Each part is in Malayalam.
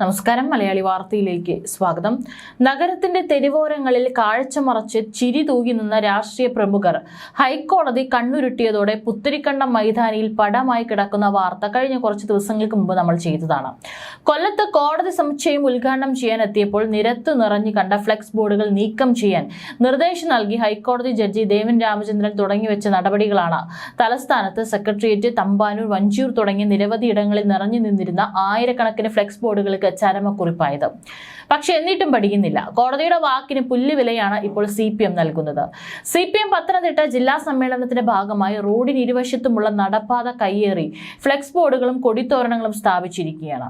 നമസ്കാരം മലയാളി വാർത്തയിലേക്ക് സ്വാഗതം. നഗരത്തിന്റെ തെരുവോരങ്ങളിൽ കാഴ്ച മറച്ച് ചിരി തൂകി നിന്ന രാഷ്ട്രീയ പ്രമുഖർ ഹൈക്കോടതി കണ്ണുരുട്ടിയതോടെ പുത്തരിക്കണ്ടം മൈതാനിയിൽ പടമായി കിടക്കുന്ന വാർത്ത കഴിഞ്ഞ കുറച്ച് ദിവസങ്ങൾക്ക് മുമ്പ് നമ്മൾ ചെയ്തതാണ്. കൊല്ലത്ത് കോടതി സമുച്ചയം ഉദ്ഘാടനം ചെയ്യാൻ എത്തിയപ്പോൾ നിരത്ത് നിറഞ്ഞു കണ്ട ഫ്ലെക്സ് ബോർഡുകൾ നീക്കം ചെയ്യാൻ നിർദ്ദേശം നൽകി ഹൈക്കോടതി ജഡ്ജി ദേവൻ രാമചന്ദ്രൻ തുടങ്ങിവെച്ച നടപടികളാണ്. തലസ്ഥാനത്ത് സെക്രട്ടേറിയറ്റ് തമ്പാനൂർ വഞ്ചൂർ തുടങ്ങിയ നിരവധി ഇടങ്ങളിൽ നിറഞ്ഞു നിന്നിരുന്ന ആയിരക്കണക്കിന് ഫ്ലെക്സ് ബോർഡുകൾക്ക് ചരമക്കുറിപ്പായത് പക്ഷെ എന്നിട്ടും പഠിക്കുന്നില്ല. കോടതിയുടെ വാക്കിന് പുല്ലുവിലയാണ് ഇപ്പോൾ സി പി എം നൽകുന്നത്. സി പി എം പത്തനംതിട്ട ജില്ലാ സമ്മേളനത്തിന്റെ ഭാഗമായി റോഡിന് ഇരുവശത്തുമുള്ള നടപ്പാത കയ്യേറി ഫ്ലെക്സ് ബോർഡുകളും കൊടിത്തോരണങ്ങളും സ്ഥാപിച്ചിരിക്കുകയാണ്.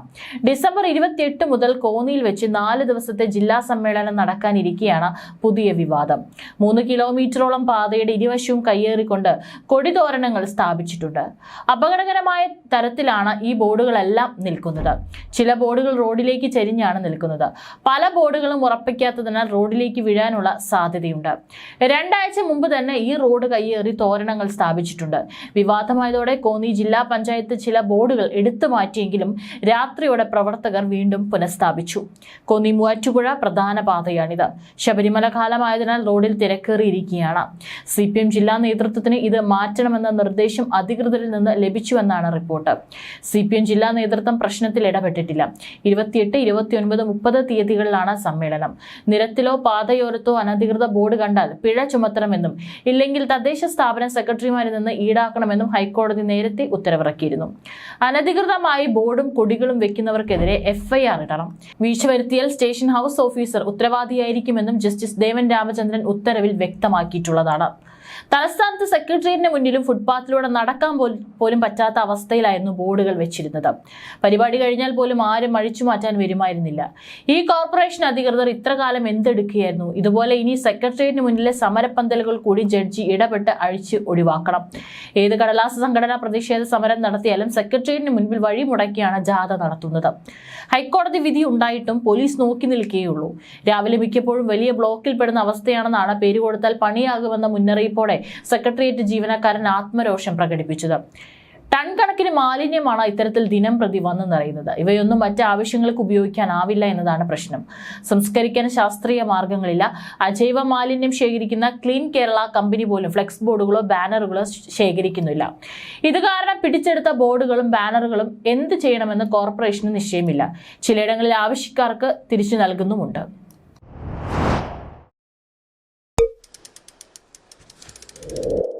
ഡിസംബർ ഇരുപത്തിയെട്ട് മുതൽ കോന്നിയിൽ വെച്ച് നാല് ദിവസത്തെ ജില്ലാ സമ്മേളനം നടക്കാനിരിക്കെയാണ് പുതിയ വിവാദം. മൂന്ന് കിലോമീറ്ററോളം പാതയുടെ ഇരുവശവും കയ്യേറിക്കൊണ്ട് കൊടിതോരണങ്ങൾ സ്ഥാപിച്ചിട്ടുണ്ട്. അപകടകരമായ തരത്തിലാണ് ഈ ബോർഡുകളെല്ലാം നിൽക്കുന്നത്. ചില ബോർഡുകൾ റോഡിലേക്ക് ചരിഞ്ഞാണ് നിൽക്കുന്നത്. പല ബോർഡുകളും ഉറപ്പിക്കാത്തതിനാൽ റോഡിലേക്ക് വീഴാനുള്ള സാധ്യതയുണ്ട്. രണ്ടാഴ്ച മുമ്പ് തന്നെ ഈ റോഡ് കയ്യേറി തോരണങ്ങൾ സ്ഥാപിച്ചിട്ടുണ്ട്. വിവാദമായതോടെ കോന്നി ജില്ലാ പഞ്ചായത്ത് ചില ബോർഡുകൾ എടുത്തു മാറ്റിയെങ്കിലും രാത്രിയോടെ പ്രവർത്തകർ വീണ്ടും പുനഃസ്ഥാപിച്ചു. കോന്നി മൂവാറ്റുപുഴ പ്രധാന പാതയാണിത്. ശബരിമല കാലമായതിനാൽ റോഡിൽ തിരക്കേറിയിരിക്കുകയാണ്. സി പി എം ജില്ലാ നേതൃത്വത്തിന് ഇത് മാറ്റണമെന്ന നിർദ്ദേശം അധികൃതരിൽ നിന്ന് ലഭിച്ചുവെന്നാണ് റിപ്പോർട്ട്. സി പി എം ജില്ലാ നേതൃത്വം പ്രശ്നത്തിൽ ഇടപെട്ടിട്ടില്ല. ഇരുപത്തിയെട്ട് ഇരുപത്തിയൊൻപത് മുപ്പത് തീയതികളിലാണ് സമ്മേളനം. നിരത്തിലോ പാതയോരത്തോ അനധികൃത ബോർഡ് കണ്ടാൽ പിഴ ചുമത്തണമെന്നും ഇല്ലെങ്കിൽ തദ്ദേശ സ്ഥാപന സെക്രട്ടറിമാരിൽ നിന്ന് ഈടാക്കണമെന്നും ഹൈക്കോടതി നേരത്തെ ഉത്തരവിറക്കിയിരുന്നു. അനധികൃതമായി ബോർഡും കൊടികളും വെക്കുന്നവർക്കെതിരെ എഫ്ഐആർ ഇടണം. വീഴ്ച വരുത്തിയാൽ സ്റ്റേഷൻ ഹൗസ് ഓഫീസർ ഉത്തരവാദിയായിരിക്കുമെന്നും ജസ്റ്റിസ് ദേവൻ രാമചന്ദ്രൻ ഉത്തരവിൽ വ്യക്തമാക്കിയിട്ടുള്ളതാണ്. തലസ്ഥാനത്ത് സെക്രട്ടേറിയറ്റിന് മുന്നിലും ഫുട്പാത്തിലൂടെ നടക്കാൻ പോലും പറ്റാത്ത അവസ്ഥയിലായിരുന്നു ബോർഡുകൾ വെച്ചിരുന്നത്. പരിപാടി കഴിഞ്ഞാൽ പോലും ആരും അഴിച്ചു മാറ്റാൻ വരുമായിരുന്നില്ല. ഈ കോർപ്പറേഷൻ അധികൃതർ ഇത്രകാലം എന്തെടുക്കുകയായിരുന്നു? ഇതുപോലെ ഇനി സെക്രട്ടേറിയറ്റിന് മുന്നിലെ സമരപ്പന്തലുകൾ കൂടി ജഡ്ജി ഇടപെട്ട് അഴിച്ച് ഒഴിവാക്കണം. ഏത് കടലാസ സംഘടന പ്രതിഷേധ സമരം നടത്തിയാലും സെക്രട്ടേറിയറ്റിന് മുൻപിൽ വഴി മുടക്കിയാണ് ജാഥ നടത്തുന്നത്. ഹൈക്കോടതി വിധി ഉണ്ടായിട്ടും പോലീസ് നോക്കി നിൽക്കുകയുള്ളൂ രാവിലെ മിക്കപ്പോഴും വലിയ ബ്ലോക്കിൽ പെടുന്ന അവസ്ഥയാണെന്നാണ് പേര് കൊടുത്താൽ പണിയാകുമെന്ന മുന്നറിയിപ്പോടെ സെക്രട്ടേറിയറ്റ് ജീവനക്കാരൻ ആത്മരോഷം പ്രകടിപ്പിച്ചത്. ടൺ കണക്കിന് മാലിന്യമാണ് ഇത്തരത്തിൽ ദിനം പ്രതി വന്നു നിറയുന്നത്. ഇവയൊന്നും മറ്റ് ആവശ്യങ്ങൾക്ക് ഉപയോഗിക്കാനാവില്ല എന്നതാണ് പ്രശ്നം. സംസ്കരിക്കാൻ ശാസ്ത്രീയ മാർഗങ്ങളില്ല. അജൈവ മാലിന്യം ശേഖരിക്കുന്ന ക്ലീൻ കേരള കമ്പനി പോലും ഫ്ലെക്സ് ബോർഡുകളോ ബാനറുകളോ ശേഖരിക്കുന്നില്ല. ഇത് കാരണം പിടിച്ചെടുത്ത ബോർഡുകളും ബാനറുകളും എന്ത് ചെയ്യണമെന്ന് കോർപ്പറേഷന് നിശ്ചയമില്ല. ചിലയിടങ്ങളിൽ ആവശ്യക്കാർക്ക് തിരിച്ചു നൽകുന്നുമുണ്ട്. you